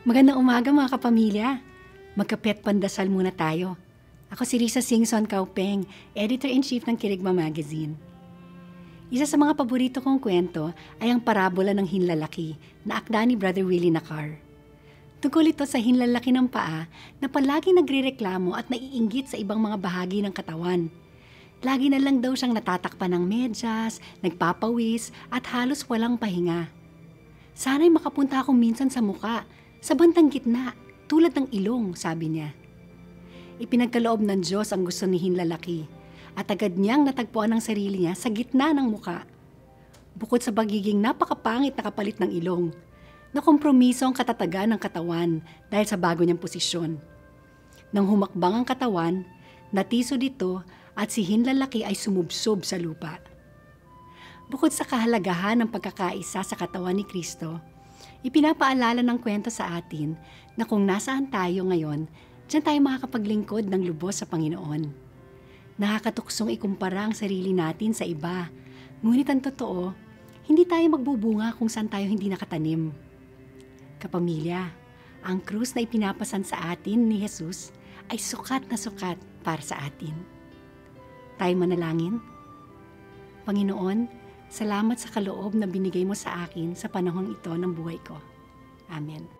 Magandang umaga mga kapamilya. Magkapet pandasal muna tayo. Ako si Risa Singson Kaupeng, Editor-in-Chief ng Kirigma Magazine. Isa sa mga paborito kong kwento ay ang parabola ng hinlalaki na akda ni Brother Willie Nakar. Tungkol ito sa hinlalaki ng paa na palagi nagrereklamo at naiinggit sa ibang mga bahagi ng katawan. Lagi na lang daw siyang natatakpan ng medyas, nagpapawis at halos walang pahinga. Sana'y makapunta ako minsan sa muka, sa bandang gitna, tulad ng ilong, sabi niya. Ipinagkaloob ng Diyos ang gusto ni Hinlalaki at agad niyang natagpuan ang sarili niya sa gitna ng muka. Bukod sa pagiging napakapangit na kapalit ng ilong, nakompromiso ang katatagan ng katawan dahil sa bago niyang posisyon. Nang humakbang ang katawan, natiso dito at si Hinlalaki ay sumubsob sa lupa. Bukod sa kahalagahan ng pagkakaisa sa katawan ni Kristo, ipinapaalala ng kwento sa atin na kung nasaan tayo ngayon, diyan tayo makakapaglingkod ng lubos sa Panginoon. Nakakatuksong ikumpara ang sarili natin sa iba, ngunit ang totoo, hindi tayo magbubunga kung saan tayo hindi nakatanim. Kapamilya, ang krus na ipinapasan sa atin ni Jesus ay sukat na sukat para sa atin. Tayo manalangin. Panginoon, salamat sa kaloob na binigay mo sa akin sa panahong ito ng buhay ko. Amen.